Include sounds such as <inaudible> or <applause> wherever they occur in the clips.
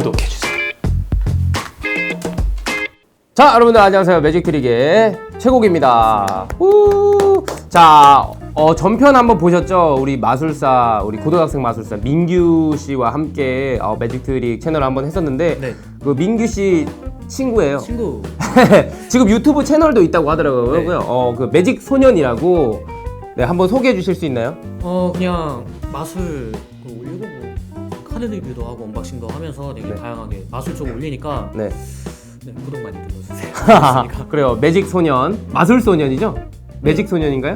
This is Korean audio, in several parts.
구독해주세요. 자, 여러분들 안녕하세요. 매직트릭의 최고기입니다. 우! 자, 어, 전편 한번 보셨죠? 우리 마술사, 우리 고등학생 마술사 민규 씨와 함께 어, 매직트릭 채널 한번 했었는데 네. 그 민규 씨 친구예요. 친구 <laughs> 지금 유튜브 채널도 있다고 하더라고요. 네. 어, 그 매직 소년이라고 네, 한번 소개해 주실 수 있나요? 어 그냥 마술 카드 리뷰도 하고 언박싱도 하면서 되게 네. 다양하게 마술 쪽 올리니까 네. 네, 구독 많이 눌러주세요. <laughs> 그렇습니까? 그래요. 매직 소년. 마술 소년이죠? 매직 소년인가요?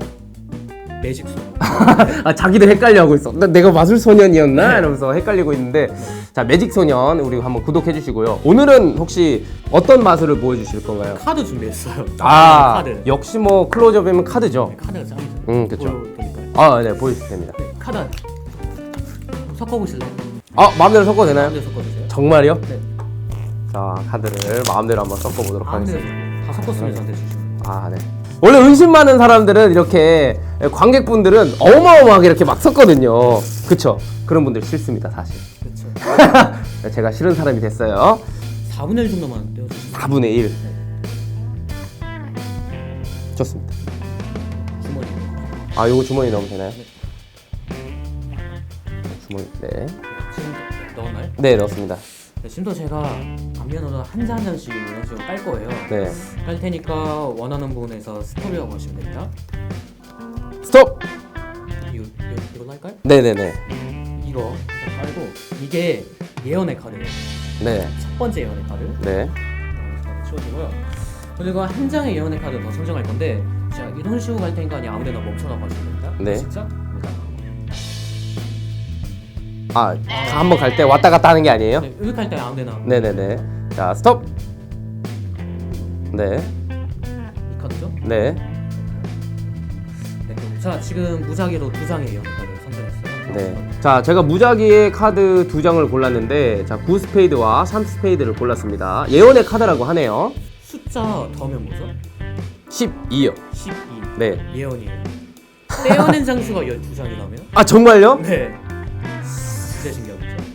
매직 손. <laughs> 아 자기도 헷갈려 하고 있어. 나 내가 마술 소년이었나? 이러면서 헷갈리고 있는데 자 매직 소년 우리 한번 구독해 주시고요. 오늘은 혹시 어떤 마술을 보여주실 건가요? 카드 준비했어요. 아 카드. 역시 뭐 클로즈업이면 카드죠. 네, 카드가 짱이죠. 음 그렇죠. 보여드릴까요? 아 네 보여주시면 됩니다. 네, 카드 섞어보실래요? 아 마음대로 섞어도 되나요? 마음대로 섞어 주세요. 정말요? 네. 자 카드를 마음대로 한번 섞어보도록 하겠습니다. 다 섞었으면 저한테 주시면. 아 네. 원래 은신 많은 사람들은 이렇게 관객분들은 어마어마하게 이렇게 막 섞거든요. 그쵸? 그런 분들 싫습니다 사실. 그렇죠. <laughs> 제가 싫은 사람이 됐어요. 4분의 1 정도만 떼어 주시면 4분의 1. 좋습니다. 주머니. 아, 요거 주머니 넣으면 되나요? 네. 주머니. 네. 지금 넣었나요? 네, 넣었습니다. 네, 지금도 제가 앞면으로 한장한 장씩 이런 식으로 깔 거예요. 네. 깔 테니까 원하는 부분에서 스톱이라고 하시면 됩니다. 스톱! 이거, 이거, 이걸로 할까요? 네네네. 이거 일단 깔고 이게 예언의 카드예요. 네. 첫 번째 예언의 카드. 네. 어, 치워주고요. 그리고 한 장의 예언의 카드 더 선정할 건데 자 이런 식으로 갈 테니까 그냥 아무데나 멈춰라고 하시면 됩니다. 네. 시작. 아, 한번 갈 때 왔다 갔다 하는 게 아니에요? 네, 이렇게 할때 아무 데나 네네네. 자, 스톱! 네. 이 카드죠. 네. 네. 자 지금 무작위로 두 장의 선정했어요. 네. 자, 제가 무작위의 카드 두 장을 골랐는데, 자, 9 스페이드와 3 스페이드를 골랐습니다. 예언의 카드라고 하네요. 숫자 더하면 뭐죠? 12요. 12. 네. 예언이에요. 떼어낸 장수가 12장이 나면? 아, 정말요? 네.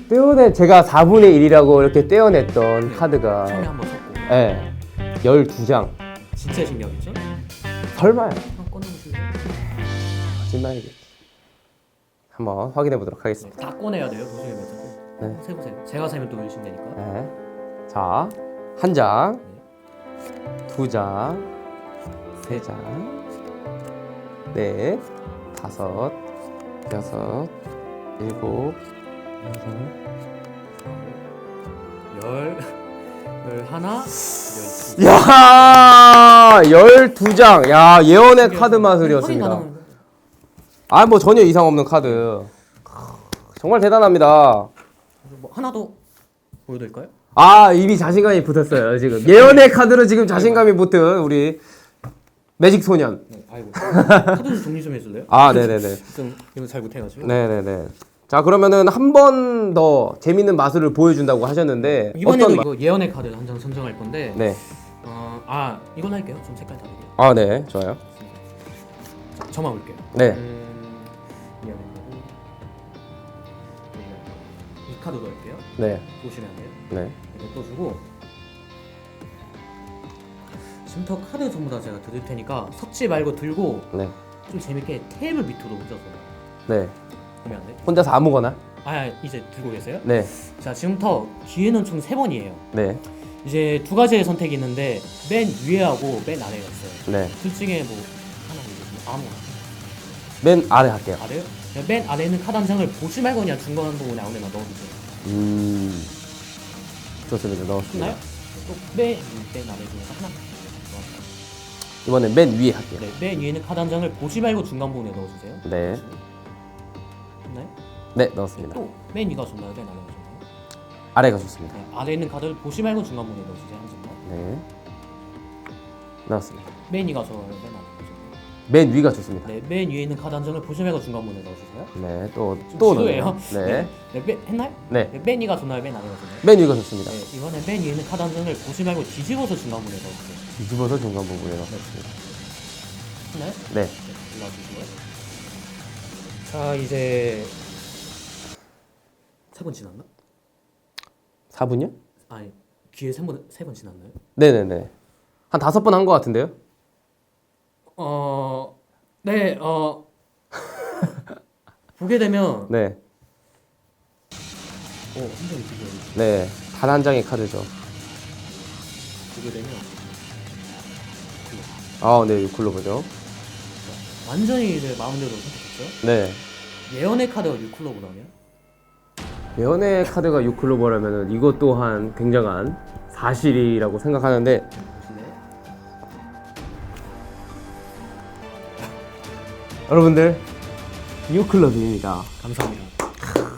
떼어내 제가 4분의 1이라고 이렇게 떼어냈던 네. 카드가 처음에 한번 섞고. 예. 12장. 진짜 신기하겠죠? 설마요? 한번 꺼내보실래요? 거짓말이겠지. 한번 확인해 보도록 하겠습니다. 네, 다 꺼내야 돼요. 보시면 네. 네. 세보세요. 제가 세면 또 의심되니까. 네. 자, 한 장, 두 장, 세 장, 넷, 다섯, 여섯, 일곱, 열, 열 하나, 열 두. 야, 12장. 야, 예언의 카드 확인 마술이었습니다. 아, 뭐 전혀 이상 없는 카드. 정말 대단합니다. 뭐 하나 더 보여드릴까요? 아, 이미 자신감이 붙었어요, 지금. 예언의 카드로 지금 자신감이 붙은 우리 매직 소년. 네. 아이고. 카드 정리 좀 해줄래요? 아, 네네네. 좀 이거 잘 못해가지고. 네네네. 자, 그러면은 한 번 더 재밌는 마술을 보여준다고 하셨는데. 이번에도 마- 이거 예언의 카드 한 장 선정할 건데. 네. 어, 아 이건 할게요. 좀 색깔 다르게. 아, 네. 좋아요. 자, 저만 볼게요. 네. 음, 예언의 카드. 이 카드도 할게요. 네. 보시면 돼요. 네. 떠주고 지금부터 카드 전부 다 제가 드릴 테니까 섞지 말고 들고 네. 좀 재밌게 테이블 밑으로 얹어서 네. 보면 안 돼? 혼자서 아무거나? 아 이제 들고 계세요? 네. 자 지금부터 기회는 총 세 번이에요. 네. 이제 두 가지의 선택이 있는데 맨 위에 하고 맨 아래가 있어요. 네. 둘 중에 뭐 하나 고르시면 아무거나 맨 아래 할게요. 아래요? 네, 맨 아래 있는 카드 한 장을 보지 말고 그냥 중간 부분에 아무데나 넣어주세요. 음. 좋습니다. 넣었습니다. 했나요? 또맨 맨 아래 중에서 하나. 이번엔 맨 위에 할게요. 네, 맨 위에 있는 카드 한 장을 보지 말고 중간 부분에 넣어주세요. 네. 했나요? 네, 넣었습니다. 또 맨 위가 좋나요? 맨 아래가 좋나요? 아래가 좋습니다. 네, 아래 있는 카드를 보지 말고 중간 부분에 넣어주세요. 한 장만. 네. 넣었습니다. 맨 위가 좋아요? 맨 아래가 좋나요? 맨 위가 좋습니다. 네, 맨 위에 있는 카드 한 장을 보지 말고 중간 부분에 넣어주세요. 네, 또, 좀또 지루해요. 넣어요. 네. 네, 맨, 했나요? 네. 네, 맨 위가 좋나요? 맨 아래가 좋나요? 맨 위가 좋습니다. 네, 이번에 맨 위에 있는 카드 한 장을 보지 말고 뒤집어서 중간 부분에 넣어주세요. 뒤집어서 중간 부분에 넣었습니다. 했나요? 네. 네, 올라와주시고요. 자, 이제 세번 지났나? 4분이요? 아니 기회 세번세번 지났나요? 네네네. 한 다섯 번 한 것 같은데요? 어, 네, 어 <laughs> 보게 되면 네. 어, 한 장이 두 개. 네. 단 한 장의 카드죠. 보게 되면 아, 네. 유클로버죠. 완전히 내 마음대로 선택했죠. 네. 예언의 카드가 유클로브라며? 예언의 카드가 유클로버라면 이것 또한 굉장한 사실이라고 생각하는데 네. <laughs> 여러분들 유클럽입니다. 감사합니다.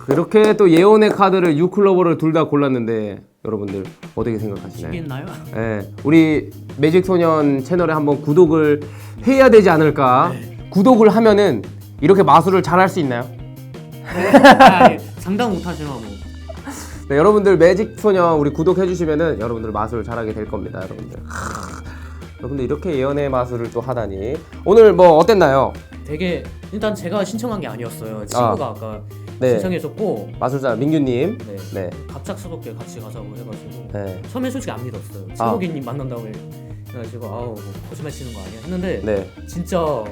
이렇게 또 예언의 카드를 유클로버를 둘 다 골랐는데 여러분들 어떻게 생각하시나요? 있나요? 네, 우리 매직 소년 채널에 한번 구독을 해야 되지 않을까? 구독을 하면은 이렇게 마술을 잘 할 수 있나요? 아, 예. 상당 못하지만 뭐. 네, 여러분들 매직 소년 우리 구독해 주시면은 여러분들 마술을 잘하게 될 겁니다, 여러분들. 하, 여러분들 이렇게 예언의 마술을 또 하다니 오늘 뭐 어땠나요? 되게 일단 제가 신청한 게 아니었어요. 친구가 아. 까 네, 신청해줬고 마술사 민규님. 네. 네, 갑작스럽게 같이 가자고 해가지고 네, 처음에 솔직히 안 믿었어요. 아. 최고기님 만난다고 해. 그래가지고 아우 뭐 거짓말 치는 거 아니야 했는데 네. 진짜 어,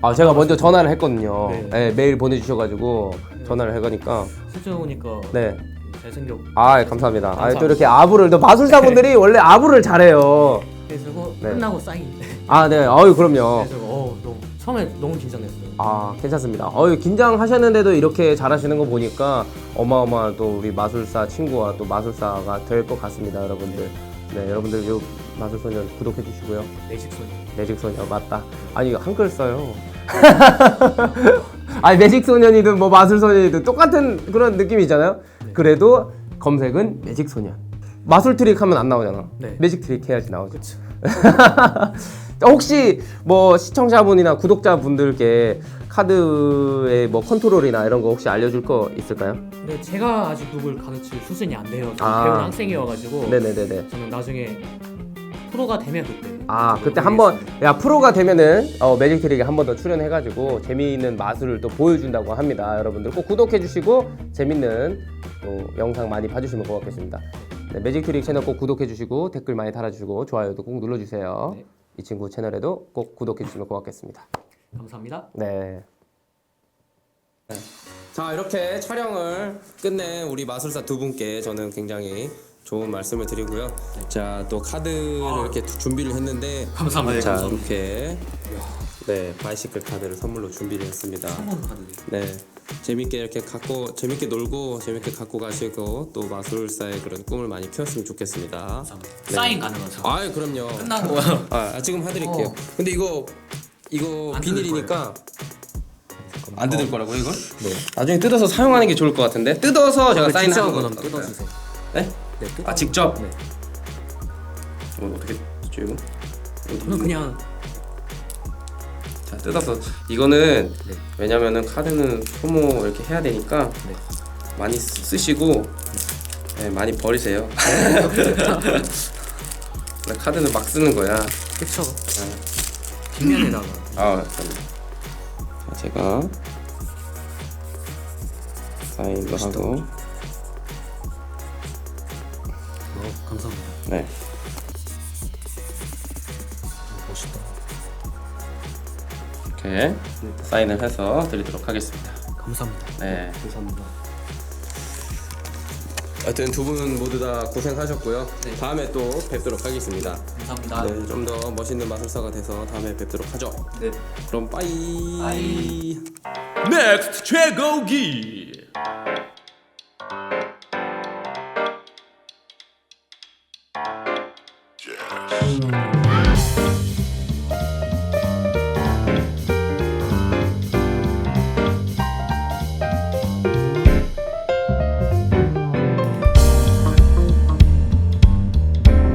아 제가 먼저 전화를 했거든요. 네. 네, 메일 보내주셔가지고 전화를 해가니까 실제 오니까 네. 잘생겼. 아 감사합니다. 아, 또. 이렇게 아부를 또 마술사분들이 원래 아부를 잘해요. 그래서 네. 끝나고 사인. 아 네, 어유 그럼요. 그래서 어 너무 처음에 너무 긴장했어요. 아 괜찮습니다. 어유 긴장하셨는데도 이렇게 잘하시는 거 보니까 어마어마한 또 우리 마술사 친구와 또 마술사가 될 것 같습니다, 여러분들. 네, 여러분들 요 마술소년 구독해 주시고요. 매직 소녀. 매직 소녀 맞다. 아니 한글 써요. <laughs> 아니 매직 소년이든 뭐 마술 소년이든 똑같은 그런 느낌이잖아요. 그래도 검색은 매직 소년. 마술 트릭 하면 안 나오잖아. 네. 매직 트릭 해야지 나오죠. <laughs> 혹시 뭐 시청자분이나 구독자분들께 카드의 뭐 컨트롤이나 이런 거 혹시 알려줄 거 있을까요? 근데 제가 아직 누굴 가르칠 수준이 안 돼요. 저는 아. 배운 학생이어가지고 네네네네. 저는 나중에 프로가 되면 그때. 아 그때 한번 야 프로가 되면은 어, 매직 트릭에 한 번 더 출연해가지고 재미있는 마술을 또 보여준다고 합니다. 여러분들 꼭 구독해주시고 재밌는 또 영상 많이 봐주시면 고맙겠습니다. 네, 매직 트릭 채널 꼭 구독해주시고 댓글 많이 달아주시고 좋아요도 꼭 눌러주세요. 네. 이 친구 채널에도 꼭 구독해주시면 고맙겠습니다. 감사합니다. 네. 자 이렇게 촬영을 끝낸 우리 마술사 두 분께 저는 굉장히 좋은 말씀을 드리고요. 자 또 카드를 이렇게 준비를 했는데 감사합니다. 자 이렇게 네 바이시클 카드를 선물로 준비를 했습니다. 네 재밌게 이렇게 갖고 재밌게 놀고 재밌게 갖고 가시고 또 마술사의 그런 꿈을 많이 키웠으면 좋겠습니다. 네. 사인 가능하죠? 아 그럼요. 끝나고 아 지금 해드릴게요. 어. 근데 이거 이거 안 뜯을 비닐이니까 안 뜯을 거라고 이걸? 네. 나중에 뜯어서 사용하는 게 좋을 것 같은데 뜯어서 제가 사인하는 직접 거 그럼 뜯어주세요. 네? 네. 아 직접? 네. 이거 어떻게 뜯죠 이거? 저는 그냥 자 뜯어서 이거는 네. 왜냐면은 카드는 소모 이렇게 해야 되니까 네. 많이 쓰- 쓰시고 네, 많이 버리세요. <laughs> 나 카드는 막 쓰는 거야. 그쵸. 뒷면에다가 아, 잠깐만. 자, 제가 사인도 하고, 어, 감사합니다. 네, 멋있다. 이렇게 사인을 해서 드리도록 하겠습니다. 감사합니다. 네. 감사합니다. 하여튼 두 분 모두 다 고생하셨고요. 다음에 또 뵙도록 하겠습니다. 감사합니다. 네, 좀 더 멋있는 마술사가 돼서 다음에 뵙도록 하죠. 네. 그럼 빠이. 빠이. 넥스트 최고기 Bye.